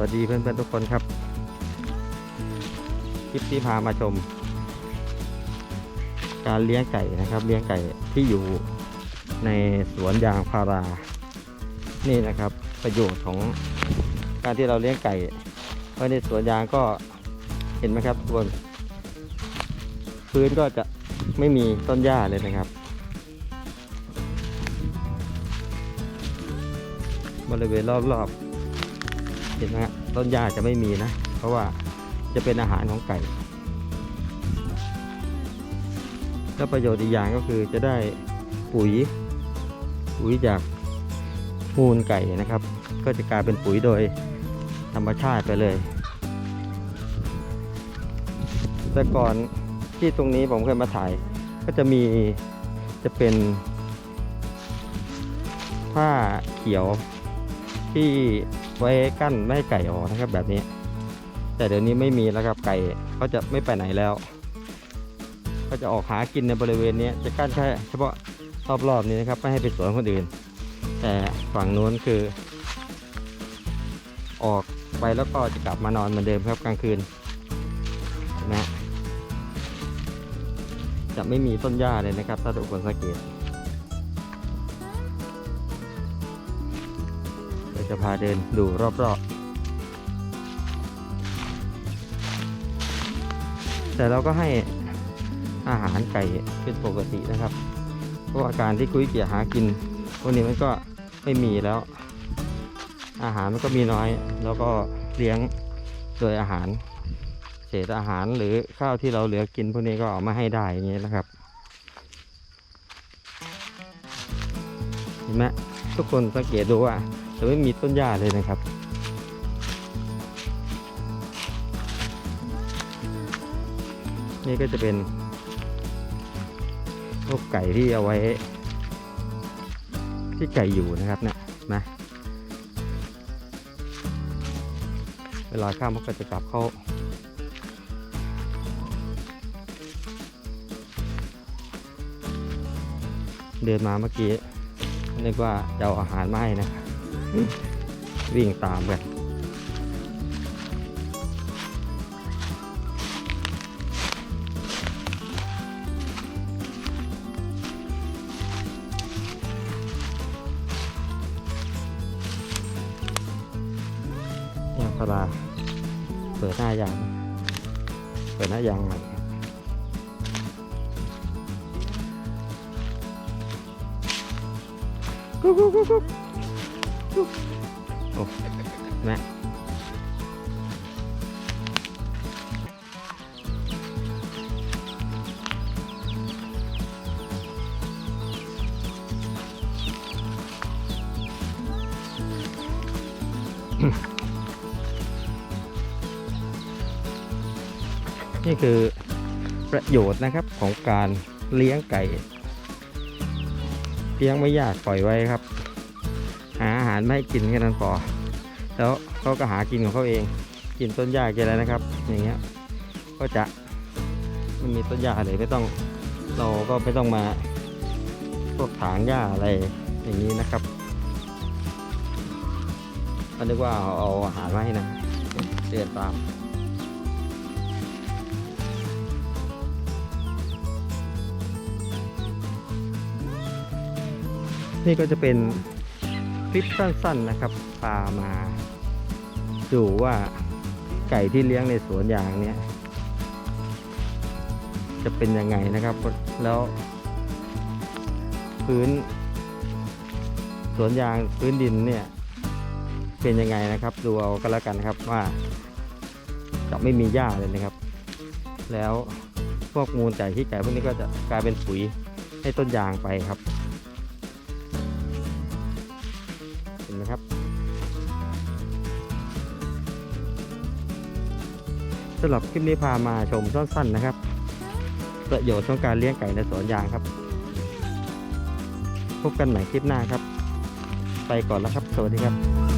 วัสดีเพื่อนๆทุกคนครับ คลิปที่พามาชม การเลี้ยงไก่นะครับ เลี้ยงไก่ที่อยู่ในสวนยางพารา นี่นะครับ ประโยชน์ของการที่เราเลี้ยงไก่ไว้ในสวนยางก็เห็นไหมครับทุกคนพื้นก็จะไม่มีต้นหญ้าเลยนะครับ บริเวณรอบๆ เห็นไหมต้นหญ้าจะไม่มีนะ เพราะว่าจะเป็นอาหารของไก่แล้วประโยชน์อีกอย่างก็คือจะได้ปุ๋ยปุ๋ยจากมูลไก่นะครับ ก็จะกลายเป็นปุ๋ยโดยธรรมชาติไปเลย แต่ก่อนที่ตรงนี้ผมเคยมาถ่าย ก็จะมีจะเป็น ผ้าเขียวที่ ไว้กั้นไม่ให้ไก่ออกนะครับแบบนี้ แต่เดี๋ยวนี้ไม่มีแล้วครับไก่เขาจะไม่ไปไหนแล้วก็จะออกหากินในบริเวณนี้จะกั้นแค่เฉพาะรอบๆนี้นะครับไม่ให้ไปสวนคนอื่น แต่ฝั่งนู้นคือ ออกไปแล้วก็จะกลับมานอนเหมือนเดิมครับกลางคืนนะจะไม่มีต้นหญ้าเลยนะครับถ้าทุกคนสังเกต จะพาเดินดูรอบๆ แต่เราก็ให้อาหารไก่เป็นปกตินะครับ เพราะว่าการที่คุยเกี่ยหากินพวกนี้มันก็ไม่มีแล้ว อาหารมันก็มีน้อย แล้วก็เลี้ยงโดยอาหาร เศษอาหารหรือข้าวที่เราเหลือกินพวกนี้ก็เอามาให้ได้อย่างนี้นะครับเห็นไหมทุกคนสังเกตดูว่า จะไม่มีต้นหญ้าเลยนะครับ นี่ก็จะเป็นพวกไก่ที่เอาไว้ ที่ไก่อยู่นะครับเนี่ยนะเวลาข้ามมันก็จะกลับเข้าเดินมาเมื่อกี้นึกว่าจะเอาอาหารมาให้นะครับ วิ่งตามกันยางพาราเปิดหน้ายาง เปิดหน้ายางใหม่กุ๊กกุ๊กกุ๊ก โอ้แม่นี่คือประโยชน์นะครับของการเลี้ยงไก่ เลี้ยงไม่ยากปล่อยไว้ครับ หาอาหารไม่ให้กินแค่นั้นพอแล้วเขาก็หากินของเขาเอง กินต้นหญ้ากินอะไรนะครับ อย่างเงี้ยก็จะไม่มีต้นหญ้าเลยไม่ต้องเราก็ไม่ต้องมาพวกถางหญ้าอะไรอย่างนี้นะครับก็นึกว่าเอาเอาหารมาให้นะเดินตามนี่ก็จะเป็น คลิปสั้นๆนะครับพามาดูว่าไก่ที่เลี้ยงในสวนยางเนี่ย จะเป็นยังไงนะครับ แล้ว พื้น สวนยางพื้นดินเนี่ยเป็นยังไงนะครับ ดูเอาก็แล้วกันนะครับว่าจะไม่มีหญ้าเลยนะครับ แล้วพวกมูลไก่ที่ไก่พวกนี้ก็จะกลายเป็นปุ๋ยให้ต้นยางไปครับ ห็นไหมครับสำหรับคลิปนี้พามาชมสั้นๆนะครับ ประโยชน์ของการเลี้ยงไก่ในสวนยางครับ พบกันใหม่คลิปหน้าครับ ไปก่อนแล้วครับ สวัสดีครับ